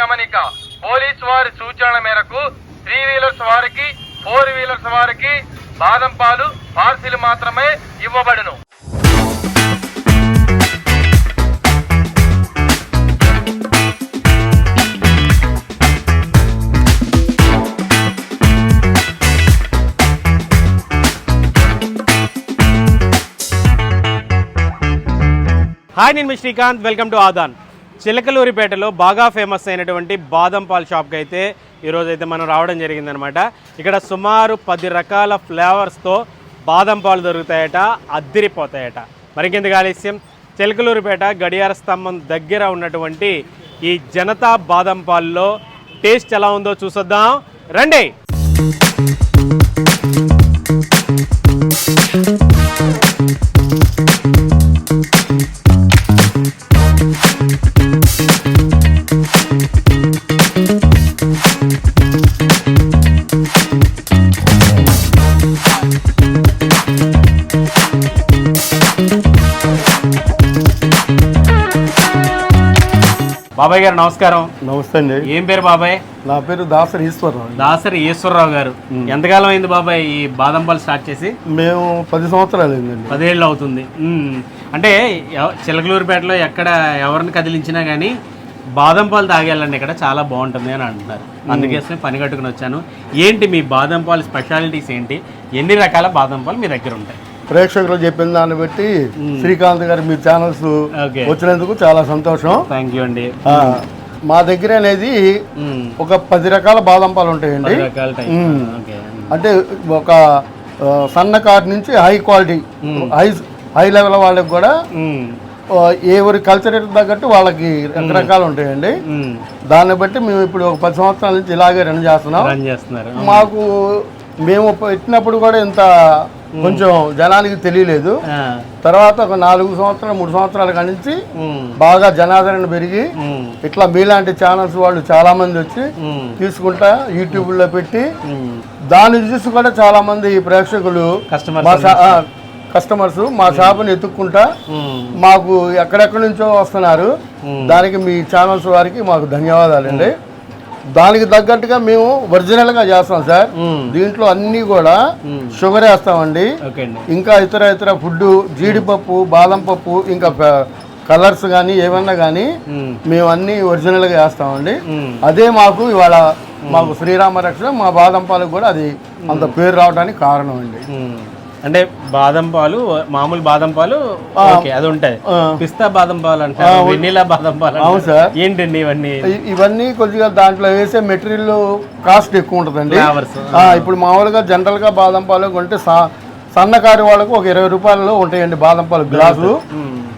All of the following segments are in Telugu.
గమనిక పోలీస్ వారి సూచనల మేరకు త్రీ వీలర్స్ వారికి ఫోర్ వీలర్స్ వారికి బాదం పాలు పార్సిల్ మాత్రమే ఇవ్వబడును. హాయ్ నేను శ్రీకాంత్. Welcome to Aadan. చిలకలూరిపేటలో బాగా ఫేమస్ అయినటువంటి బాదం పాల్ షాప్కి అయితే ఈరోజు అయితే మనం రావడం జరిగిందనమాట ఇక్కడ సుమారు పది రకాల ఫ్లేవర్స్తో బాదం పాలు దొరుకుతాయట అద్దిరిపోతాయట. మరికెందుకు ఆలస్యం? చిలకలూరిపేట గడియార స్తంభం దగ్గర ఉన్నటువంటి ఈ జనతా బాదం పాల్లో టేస్ట్ ఎలా ఉందో చూసొద్దాం. రండి! బాబాయ్ గారు నమస్కారం. నమస్తే అండి. ఏం పేరు బాబాయ్? నా పేరు దాసరి ఈశ్వరరావు. దాసరి ఈశ్వరరావు గారు. ఎంతకాలం అయింది బాబాయ్ ఈ బాదం పాలు స్టార్ట్ చేసి? మేము పది సంవత్సరాలు అయిందండి పదేళ్ళు అవుతుంది. అంటే చిలకలూరుపేటలో ఎక్కడ ఎవరిని కదిలించినా కానీ బాదం పాలు తాగేయాలండి ఇక్కడ. చాలా బాగుంటుంది అని అంటున్నారు. అందుకోసమే పని కట్టుకుని వచ్చాను. ఏంటి మీ బాదం పాలు స్పెషాలిటీస్ ఏంటి? ఎన్ని రకాల బాదం పాలు మీ దగ్గర ఉంటాయి? ప్రేక్షకులు చెప్పిన దాన్ని బట్టి శ్రీకాంత్ గారు మీ ఛానల్స్ వచ్చినందుకు చాలా సంతోషం. థ్యాంక్ యూ అండి. మా దగ్గర అనేది. ఒక పది రకాల బాదం పాలు ఉంటాయండి. అంటే ఒక ఆ, సన్నకారు నుంచి high quality high high level వాళ్ళకి కూడా ఎవరి కల్చర్ తగ్గట్టు వాళ్ళకి రకరకాలు ఉంటాయండి. దాన్ని బట్టి మేము ఇప్పుడు ఒక పది సంవత్సరాల నుంచి ఇలాగే రన్ చేస్తున్నాం. మాకు మేము పెట్టినప్పుడు కూడా ఇంత కొంచెం జనానికి తెలియలేదు. తర్వాత ఒక నాలుగు సంవత్సరాలు మూడు సంవత్సరాల నుంచి. బాగా జనాదరణ పెరిగి. ఇట్లా మీలాంటి ఛానల్స్ వాళ్ళు చాలా మంది వచ్చి. తీసుకుంటా యూట్యూబ్లో పెట్టి మ్మ్. దాన్ని చూసి కూడా చాలా మంది ప్రేక్షకులు కస్టమర్స్ మా షాపుని ఎత్తుక్కుంటా. మాకు ఎక్కడెక్కడి నుంచో వస్తున్నారు దానికి మీ ఛానల్స్ వారికి మాకు ధన్యవాదాలండి దానికి తగ్గట్టుగా మేము ఒరిజినల్గా చేస్తాం సార్. దీంట్లో అన్నీ కూడా షుగర్ వేస్తామండి ఇంకా ఇతర ఇతర ఫుడ్ జీడిపప్పు బాదం పప్పు ఇంకా కలర్స్ కానీ ఏమన్నా కానీ మ్మ్. అన్నీ ఒరిజినల్గా వేస్తామండి మ్మ్. అదే మాకు ఇవాళ మాకు శ్రీరామ రక్షణ మా బాదం పాలకు కూడా అది అంత పేరు రావడానికి కారణం అండి. అంటే బాదం పాలు మామూలు బాదం పాలు ఓకే అది ఉంటాయి. పిస్తా బాదం పాలు అంటారు వెన్నీలా బాదం పాలు. అవును సార్. ఏంటండి ఇవన్నీ? ఇవన్నీ కొద్దిగా దాంట్లో వేసే మెటీరియల్ కాస్ట్ ఎక్కువ ఉంటుందండి. ఇప్పుడు మామూలుగా జనరల్గా బాదం పాలు కొంటే సా- సన్నకారు వాళ్ళకు ఒక ఇరవై రూపాయలలో ఉంటాయండి బాదం పాలు గ్లాసు.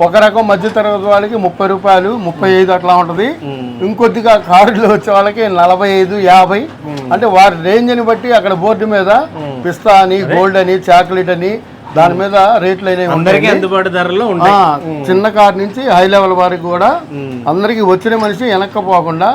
ఒక రకం మధ్య తరగతి వాళ్ళకి ముప్పై రూపాయలు ముప్పై ఐదు అట్లా ఉంటుంది. ఇంకొద్దిగా కారులో వచ్చే వాళ్ళకి నలభై ఐదు యాభై. అంటే వారి రేంజ్ని బట్టి అక్కడ బోర్డు మీద పిస్తా అని గోల్డ్ అని చాక్లెట్ అని దాని మీద రేట్లు అందరికీ అందుబాటు ధరలో చిన్న కార్ నుంచి హై లెవెల్ వారికి కూడా అందరికి వచ్చిన మనిషి వెనక్కపోకుండా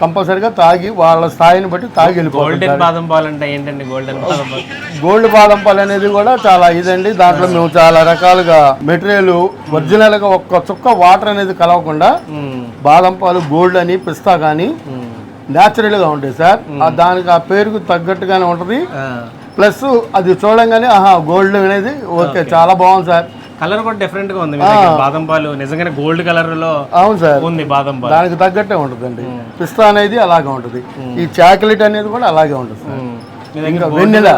కంపల్సరిగా తాగి వాళ్ళ స్థాయిని బట్టి తాగి గోల్డెన్ బాదం పాలు అంటే ఏంటండి గోల్డెన్ బాదం పాలు? గోల్డ్ బాదం పాలు అనేది కూడా చాలా ఇదండి. దాంట్లో మేము. చాలా రకాలుగా మెటీరియల్ ఒరిజినల్గా ఒక్క చుక్క వాటర్ అనేది కలవకుండా. బాదం పాలు గోల్డ్ అని పిస్తా కానీ మ్మ్. న్యాచురల్గా ఉంటాయి సార్. దానికి ఆ పేరుకు తగ్గట్టుగానే ఉంటది. ప్లస్ అది చూడంగానే ఆహా గోల్డ్ అనేది ఓకే చాలా బాగుంది సార్. కలర్ కూడా డిఫరెంట్గా ఉంది బాదం పాలు నిజంగానే గోల్డ్ కలర్లో అవును సార్. ఉంది బాదం పాలు. దానికి తగ్గట్టే ఉంటుందండి. పిస్తా అనేది అలాగే ఉంటుంది. ఈ చాక్లెట్ అనేది కూడా అలాగే ఉంటుంది సార్. ఇంకా వెన్నెలా.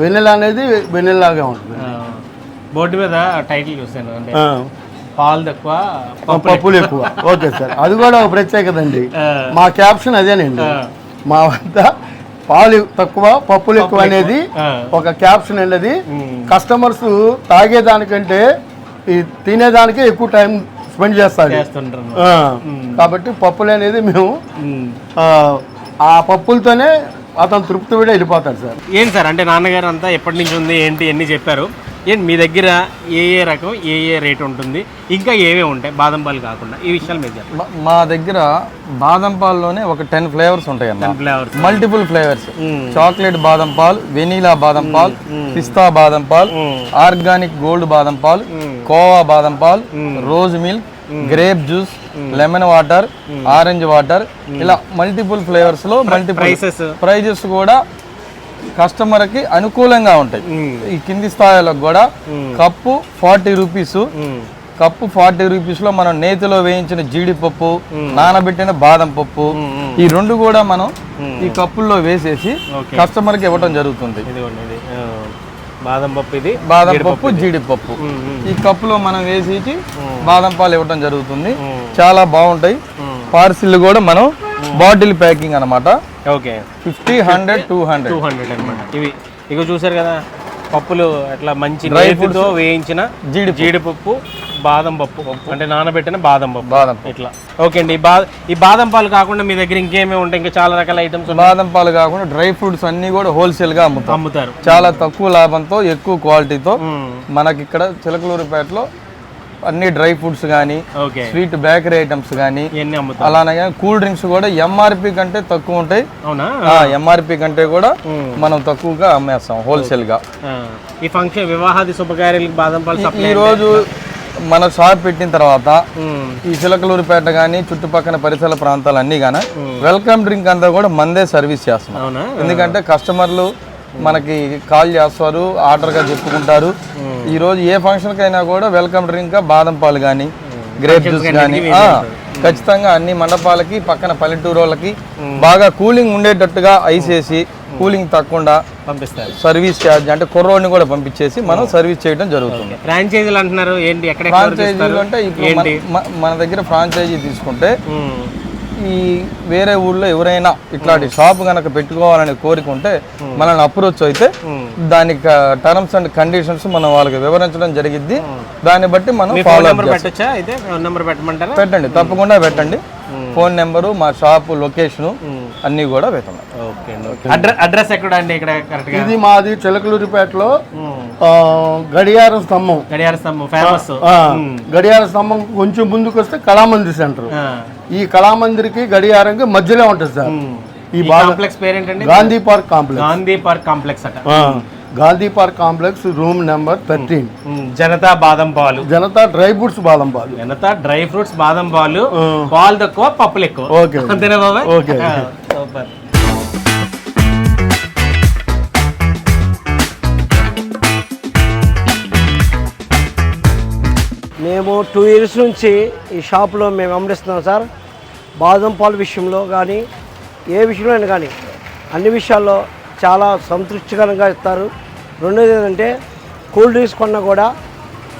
వెన్నెల అనేది వెన్నెలాగే ఉంటుంది. బోర్డు మీద టైటిల్ చూసాను అంటే పాలు తక్కువ పప్పులు ఎక్కువ. Okay sir. అది కూడా ఒక ప్రత్యేకత అండి. మా క్యాప్షన్ అదేనండి. మా వద్ద పాలు తక్కువ పప్పులు ఎక్కువ అనేది. ఒక క్యాప్షన్ మ్మ్. కస్టమర్స్ తాగేదానికంటే ఈ తినేదానికే ఎక్కువ టైం స్పెండ్ చేస్తారు. కాబట్టి పప్పులు అనేది మేము ఆ పప్పులతోనే అతను తృప్తి కూడా వెళ్ళిపోతాడు సార్. ఏంటి సార్ అంటే నాన్నగారు అంతా ఎప్పటి నుంచి ఉంది ఏంటి అన్ని చెప్పారు? ఏంటి మీ దగ్గర ఏ ఏ రకం ఏ ఏ రేట్ ఉంటుంది ఇంకా ఏమేమి ఉంటాయి బాదం పాలు కాకుండా? ఈ విషయాలు మీరు చెప్పండి. మా- మా దగ్గర బాదం పాల్లోనే ఒక టెన్ ఫ్లేవర్స్ ఉంటాయి అన్న ఫ్లేవర్స్. Multiple flavours. చాక్లెట్ బాదం పాల్ వెనీలా బాదం పాల్ పిస్తా బాదం పాల్ ఆర్గానిక్ గోల్డ్ బాదం పాల్ కోవా బాదం Paul rose milk grape juice lemon water orange water ఇలా మల్టిపుల్ ఫ్లేవర్స్లో మల్టిపుల్ ప్రైజెస్ కూడా కస్టమర్కి అనుకూలంగా ఉంటాయి. ఈ కింది స్థాయిలకు కూడా cup forty rupees cup forty రూపీస్లో మనం నేతిలో వేయించిన జీడిపప్పు నానబెట్టిన బాదం పప్పు ఈ రెండు కూడా మనం ఈ కప్పుల్లో వేసేసి. కస్టమర్కి ఇవ్వడం జరుగుతుంది. బాదం పప్పు ఇది బాదం పప్పు జీడిపప్పు. ఈ కప్పులో మనం వేసి బాదం పాలు ఇవ్వడం జరుగుతుంది. చాలా బాగుంటాయి. పార్సిల్ కూడా మనం బాటిల్ ప్యాకింగ్ అన్నమాట. Okay. Fifty hundred two hundred. Two hundred అనమాట ఇవి ఇక చూసారు కదా పప్పులు అట్లా మంచి నేతితో వేయించిన జీడిపప్పు. జీడిపప్పు. బాదం పప్పు. అంటే నానబెట్టిన బాదం పప్పు. బాదం. ఇట్లా. ఓకే అండి. ఈ బాదం పాలు కాకుండా మీ దగ్గర ఇంకేమేమి ఉంటాయి? ఇంకా చాలా రకాల ఐటమ్స్ బాదం పాలు కాకుండా డ్రై ఫ్రూట్స్ అన్ని కూడా హోల్సేల్గా అమ్ముతాం. అమ్ముతారు. చాలా తక్కువ లాభంతో ఎక్కువ క్వాలిటీతో మ్మ్. మనకి ఇక్కడ చిలకలూరుపేటలో అన్ని డ్రై ఫ్రూట్స్ కానీ స్వీట్ బేకరీ ఐటమ్స్ కానీ అలానే కూల్ డ్రింక్స్ కూడా ఎంఆర్పి కంటే తక్కువ ఉంటాయి. అవునా? ఎంఆర్పి కంటే కూడా మనం తక్కువగా అమ్మేస్తాం హోల్సేల్గా. ఈ ఫంక్షన్ వివాహాది శుభకార్యాలకు బాదం పాలు ఈ రోజు మన షాప్ పెట్టిన తర్వాత. ఈ చిలకలూరుపేట కానీ చుట్టుపక్కల పరిసర ప్రాంతాలు అన్ని కానీ వెల్కమ్ డ్రింక్ అంతా కూడా మందే సర్వీస్ చేస్తున్నాం. ఎందుకంటే కస్టమర్లు మనకి కాల్ చేస్తారు ఆర్డర్గా చెప్పుకుంటారు. ఈ రోజు ఏ ఫంక్షన్కి అయినా కూడా వెల్కమ్ డ్రింక్ బాదం పాలు కానీ గ్రేప్ జ్యూస్ కానీ ఖచ్చితంగా అన్ని మండపాలకి పక్కన పల్లెటూరు వాళ్ళకి బాగా కూలింగ్ ఉండేటట్టుగా ఐస్ వేసి కూలింగ్ తక్కకుండా పంపిస్తారు. సర్వీస్ ఛార్జ్ అంటే కుర్రోడిని కూడా పంపించేసి మనం సర్వీస్ చేయడం జరుగుతుంది. ఫ్రాంచైజీలు అంటున్నారు ఏంటి ఎక్కడ ఫ్రాంచైజీలు అంటే ఇప్పుడు మన దగ్గర ఫ్రాంచైజీ తీసుకుంటే ఈ వేరే ఊళ్ళో ఎవరైనా ఇట్లాంటి షాప్ కనుక పెట్టుకోవాలనే కోరిక ఉంటే మనల్ని అప్రోచ్ అయితే దానికి టర్మ్స్ అండ్ కండిషన్స్ మనం వాళ్ళకి వివరించడం జరిగిద్ది. దాన్ని బట్టి మనం ఫోన్ ఫాలో నెంబర్ పెట్టొచ్చా? అయితే ఫోన్ నెంబర్ పెట్టమంటారా? పెట్టండి తప్పకుండా పెట్టండి. ఫోన్ నెంబరు మా షాపు లొకేషను అన్నీ కూడా పెట్టండి అడ్రస్ ఎక్కడ అండి ఇక్కడ ఇది మాది చిలకలూరిపేటలో ఆ, గడియారం స్తంభం. గడియార స్తంభం ఫేమస్ గడియార స్తంభం కొంచెం ముందుకు వస్తే కళామందిర్ సెంటర్. ఈ కళామందిర్కి గడియారంకి మధ్యలో ఉంటుంది సార్. ఈ కాంప్లెక్స్ పేరేంటండి? Gandhi park complex. Gandhi park complex అట. ఆ, Gandhi park complex room number thirteen. Janata బాదం పాలు. జనతా డ్రై ఫ్రూట్స్ బాదం పాలు. జనతా డ్రై ఫ్రూట్స్ బాదం పాలు. పాలు తక్కువ పప్పులు ఎక్కువ. ఓకే. అంతేనా బాబాయ్? ఓకే. సూపర్. మేము టూ ఇయర్స్ నుంచి ఈ షాప్లో మేము అమరిస్తున్నాం సార్. బాదం పాలు విషయంలో కానీ ఏ విషయంలో అయినా కానీ అన్ని విషయాల్లో చాలా సంతృప్తికరంగా ఇస్తారు రెండోది ఏంటంటే కూల్ డ్రింక్స్ కొన్నా కూడా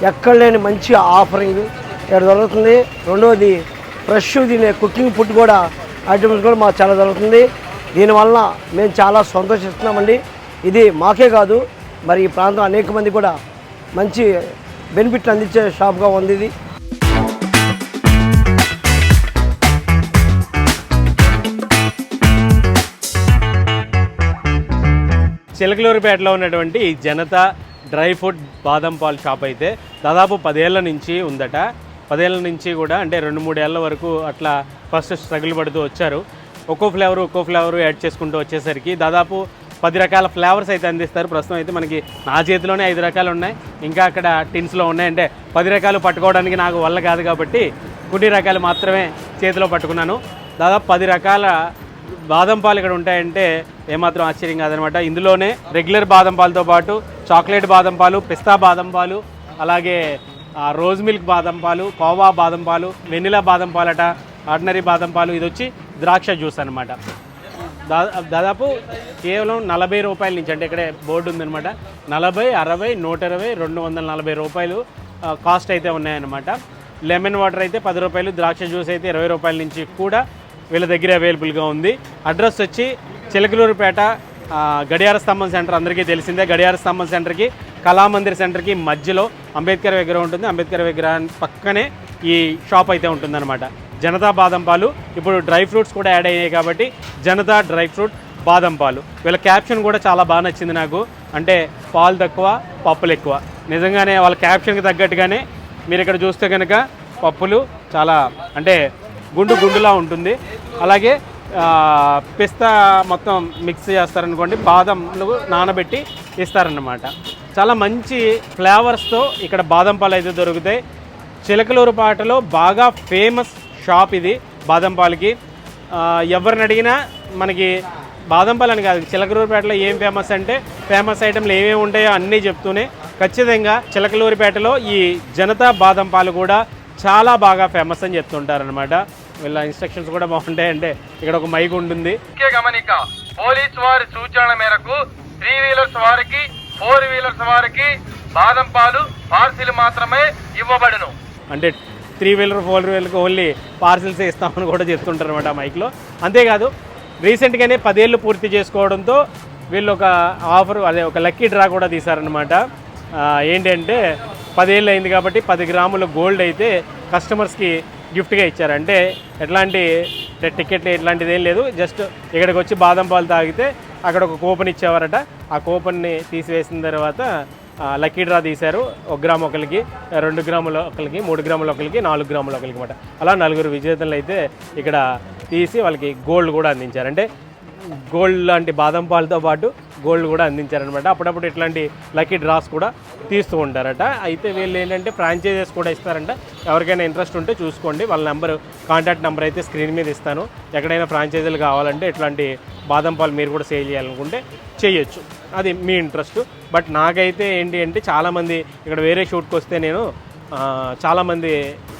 ఎక్కడ లేని మంచి ఆఫరింగ్ ఇక్కడ దొరుకుతుంది రెండోది ఫ్రెష్ తినే కుకింగ్ ఫుడ్ కూడా ఐటమ్స్ కూడా మాకు చాలా దొరుకుతుంది దీనివల్ల మేము చాలా సంతోషిస్తున్నామండి. ఇది మాకే కాదు మరి ఈ ప్రాంతం అనేక మంది కూడా మంచి బెనిఫిట్లు అందించే షాప్గా ఉంది ఇది. చిలకలూరుపేటలో ఉన్నటువంటి జనతా డ్రై ఫ్రూట్ బాదం పాల్ షాప్ అయితే దాదాపు పదేళ్ళ నుంచి ఉందట. పదేళ్ళ నుంచి కూడా అంటే రెండు మూడేళ్ళ వరకు అట్లా ఫస్ట్ స్ట్రగుల్ పడుతూ వచ్చారు. ఒక్కో ఫ్లేవర్ ఒక్కో ఫ్లేవర్ యాడ్ చేసుకుంటూ వచ్చేసరికి దాదాపు పది రకాల ఫ్లేవర్స్ అయితే అందిస్తారు. ప్రస్తుతం అయితే మనకి నా చేతిలోనే ఐదు రకాలు ఉన్నాయి. ఇంకా అక్కడ టిన్స్లో ఉన్నాయి. అంటే పది రకాలు పట్టుకోవడానికి నాకు వల్ల కాదు కాబట్టి కొన్ని రకాలు మాత్రమే చేతిలో పట్టుకున్నాను. దాదాపు పది రకాల బాదం పాలు ఇక్కడ ఉంటాయంటే ఏమాత్రం ఆశ్చర్యం కాదనమాట. ఇందులోనే రెగ్యులర్ బాదం పాలతో పాటు చాక్లెట్ బాదం పాలు పిస్తా బాదం పాలు అలాగే రోజ్ మిల్క్ బాదం పాలు కోవా బాదం పాలు వెనిలా బాదం పాలట ఆర్డినరీ బాదం పాలు ఇది వచ్చి ద్రాక్ష జ్యూస్ అనమాట దా దాదాపు కేవలం నలభై రూపాయల నుంచి అంటే ఇక్కడే బోర్డు ఉందన్నమాట. నలభై అరవై నూట ఇరవై రెండు వందల నలభై రూపాయలు కాస్ట్ అయితే ఉన్నాయన్నమాట. లెమన్ వాటర్ అయితే పది రూపాయలు ద్రాక్ష జ్యూస్ అయితే ఇరవై రూపాయల నుంచి కూడా వీళ్ళ దగ్గర అవైలబుల్గా ఉంది. అడ్రస్ వచ్చి చిలకలూరుపేట గడియార స్తంభం సెంటర్ అందరికీ తెలిసిందే. గడియార స్తంభం సెంటర్కి కళామందిర్ సెంటర్కి మధ్యలో అంబేద్కర్ విగ్రహం ఉంటుంది. అంబేద్కర్ విగ్రహానికి పక్కనే ఈ షాప్ అయితే ఉంటుందన్నమాట. జనతా బాదం పాలు. ఇప్పుడు డ్రై ఫ్రూట్స్ కూడా యాడ్ అయ్యాయి కాబట్టి జనతా డ్రై ఫ్రూట్ బాదం పాలు. వీళ్ళ క్యాప్షన్ కూడా చాలా బాగా నచ్చింది నాకు. అంటే పాలు తక్కువ పప్పులు ఎక్కువ. నిజంగానే వాళ్ళ క్యాప్షన్కి తగ్గట్టుగానే మీరు ఇక్కడ చూస్తే కనుక పప్పులు చాలా అంటే గుండు గుండులా ఉంటుంది. అలాగే పిస్తా మొత్తం మిక్స్ చేస్తారనుకోండి బాదంలు నానబెట్టి ఇస్తారన్నమాట. చాలా మంచి ఫ్లేవర్స్తో ఇక్కడ బాదం పాలు అయితే దొరుకుతాయి. చిలకలూరుపాటలో బాగా ఫేమస్ షాప్ ఇది బాదం పాలకి. ఎవరిని అడిగినా మనకి బాదం పాలు అని కాదు చిలకలూరుపేటలో ఏం ఫేమస్ అంటే ఫేమస్ ఐటెంలు ఏమేమి ఉంటాయో అన్నీ చెప్తూనే ఖచ్చితంగా చిలకలూరుపేటలో ఈ జనతా బాదం పాలు కూడా చాలా బాగా ఫేమస్ అని చెప్తుంటారనమాట వీళ్ళ ఇన్స్ట్రక్షన్స్ కూడా బాగుంటాయి అంటే ఇక్కడ ఒక మైక్ ఉంటుంది. ముఖ్య గమనిక పోలీస్ వారి సూచనల మేరకు త్రీ వీలర్స్ వారికి ఫోర్ వీలర్స్ వారికి బాదం పాలు పార్సిల్ మాత్రమే ఇవ్వబడును. అంటే త్రీ వీలర్ ఫోర్ వీలర్కి ఓన్లీ పార్సిల్స్ ఇస్తామని కూడా చెప్తుంటారు అనమాట మైక్లో అంతేకాదు రీసెంట్గానే పదేళ్ళు పూర్తి చేసుకోవడంతో వీళ్ళు ఒక ఆఫర్ అదే ఒక లక్కీ డ్రా కూడా తీశారనమాట ఏంటంటే పదేళ్ళు అయింది కాబట్టి పది గ్రాముల గోల్డ్ అయితే కస్టమర్స్కి గిఫ్ట్గా ఇచ్చారు. అంటే ఎట్లాంటి టికెట్ ఇట్లాంటిది ఏం లేదు. జస్ట్ ఇక్కడికి వచ్చి బాదం పాలు తాగితే అక్కడ ఒక కూపన్ ఇచ్చేవారట. ఆ కూపన్ని తీసివేసిన తర్వాత లక్కీ డ్రా తీశారు. ఒక గ్రామ్ ఒకరికి రెండు గ్రాముల ఒకరికి మూడు గ్రాముల ఒకరికి నాలుగు గ్రాముల ఒకరికి అనమాట అలా నలుగురు విజేతలు అయితే ఇక్కడ తీసి వాళ్ళకి గోల్డ్ కూడా అందించారు. అంటే గోల్డ్ లాంటి బాదం పాలతో పాటు గోల్డ్ కూడా అందించారనమాట అప్పుడప్పుడు ఇట్లాంటి లక్కీ డ్రాస్ కూడా తీస్తూ ఉంటారట. అయితే వీళ్ళు ఏంటంటే ఫ్రాంచైజెస్ కూడా ఇస్తారంట. ఎవరికైనా ఇంట్రెస్ట్ ఉంటే చూసుకోండి. వాళ్ళ నెంబర్ కాంటాక్ట్ నెంబర్ అయితే స్క్రీన్ మీద ఇస్తాను. ఎక్కడైనా ఫ్రాంచైజీలు కావాలంటే ఇట్లాంటి బాదం పాలు మీరు కూడా సేల్ చేయాలనుకుంటే చేయొచ్చు. అది మీ ఇంట్రెస్ట్. బట్ నాకైతే ఏంటి అంటే చాలామంది ఇక్కడ వేరే షూట్కి వస్తే నేను చాలామంది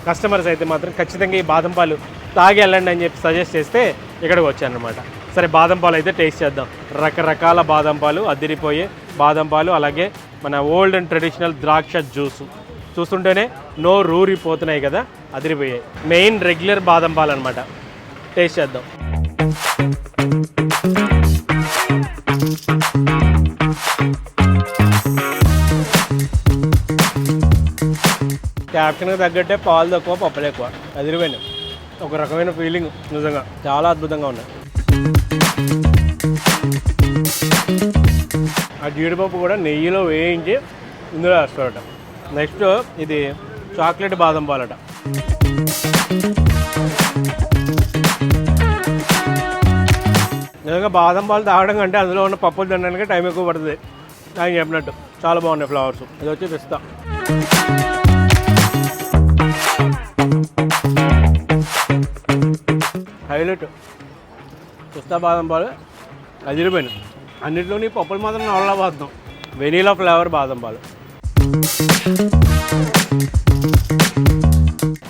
కస్టమర్స్ అయితే మాత్రం ఖచ్చితంగా ఈ బాదం పాలు తాగి వెళ్ళండి అని చెప్పి సజెస్ట్ చేస్తే ఇక్కడికి వచ్చాను అనమాట సరే బాదం పాలు అయితే టేస్ట్ చేద్దాం. రకరకాల బాదం పాలు అదిరిపోయే బాదం పాలు అలాగే మన ఓల్డ్ అండ్ ట్రెడిషనల్ ద్రాక్ష జ్యూసు చూస్తుంటేనే నో రూరిపోతున్నాయి కదా అదిరిపోయాయి మెయిన్ రెగ్యులర్ బాదం పాలు అనమాట టేస్ట్ చేద్దాం. క్యాప్షన్కి తగ్గట్టే పాలు తక్కువ పప్పులు ఎక్కువ. అదిరిపోయినాయి ఒక రకమైన ఫీలింగ్ నిజంగా. చాలా అద్భుతంగా ఉన్నాయి. జీడిపప్పు కూడా నెయ్యిలో వేయించి ఇందులో వేస్తారట. నెక్స్ట్ ఇది చాక్లెట్ బాదం పాలట. నిజంగా బాదం పాలు తాగడం కంటే అందులో ఉన్న పప్పులు తినడానికి టైం ఎక్కువ పడుతుంది. ఆయన చెప్పినట్టు చాలా బాగున్నాయి ఫ్లవర్స్. ఇది వచ్చి పిస్తా. హైలైట్. పిస్తా బాదం పాలు అదిరిపోయినాయి. అన్నిటిలోని పప్పులు మాత్రం నవలా బాదం వెనీలా ఫ్లేవర్ బాదం పాలు.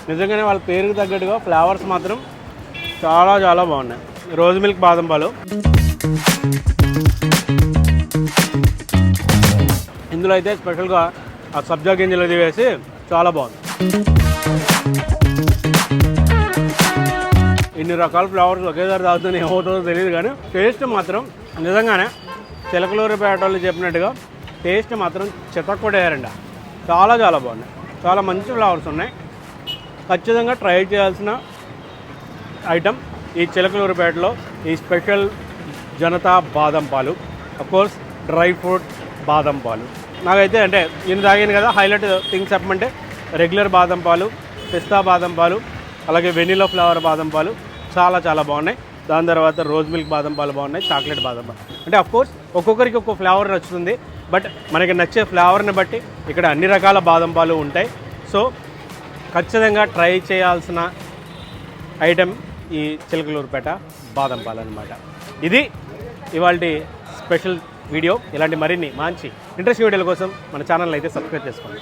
నిజంగానే వాళ్ళ పేరుకు తగ్గట్టుగా ఫ్లేవర్స్ మాత్రం చాలా చాలా బాగున్నాయి. రోజ్ మిల్క్ బాదం పాలు. ఇందులో అయితే స్పెషల్గా ఆ సబ్జా గింజలు అది వేసి చాలా బాగుంది. ఇన్ని రకాల ఫ్లవర్స్ ఒకేసారి తాగుతుంది ఏమవుతుందో తెలియదు కానీ టేస్ట్ మాత్రం నిజంగానే చిలకలూరుపేట వాళ్ళు చెప్పినట్టుగా టేస్ట్ మాత్రం చితక్కొడేయారండి చాలా చాలా బాగున్నాయి. చాలా మంచి ఫ్లవర్స్ ఉన్నాయి. ఖచ్చితంగా ట్రై చేయాల్సిన ఐటెం ఈ చిలకలూరిపేటలో ఈ స్పెషల్ జనతా బాదం పాలు కోర్స్ డ్రై ఫ్రూట్ బాదం పాలు. నాకైతే అంటే నేను తాగాను కదా హైలైట్ థింగ్స్ చెప్పమంటే రెగ్యులర్ బాదం పాలు పిస్తా బాదం పాలు అలాగే వెనీలా ఫ్లేవర్ బాదం పాలు చాలా చాలా బాగున్నాయి. దాని తర్వాత రోజ్ మిల్క్ బాదం పాలు బాగున్నాయి చాక్లెట్ బాదం పాలు. అంటే కోర్స్ ఒక్కొక్కరికి ఒక్కో ఫ్లేవర్ నచ్చుతుంది బట్ మనకి నచ్చే ఫ్లేవర్ని బట్టి ఇక్కడ అన్ని రకాల బాదం పాలు ఉంటాయి. సో ఖచ్చితంగా ట్రై చేయాల్సిన ఐటెం ఈ చిలకలూరుపేట బాదం పాలు అనమాట ఇది ఇవాళ స్పెషల్ వీడియో ఇలాంటి మరిన్ని మంచి ఇంట్రెస్ట్ వీడియోల కోసం మన ఛానల్ అయితే సబ్స్క్రైబ్ చేసుకోండి.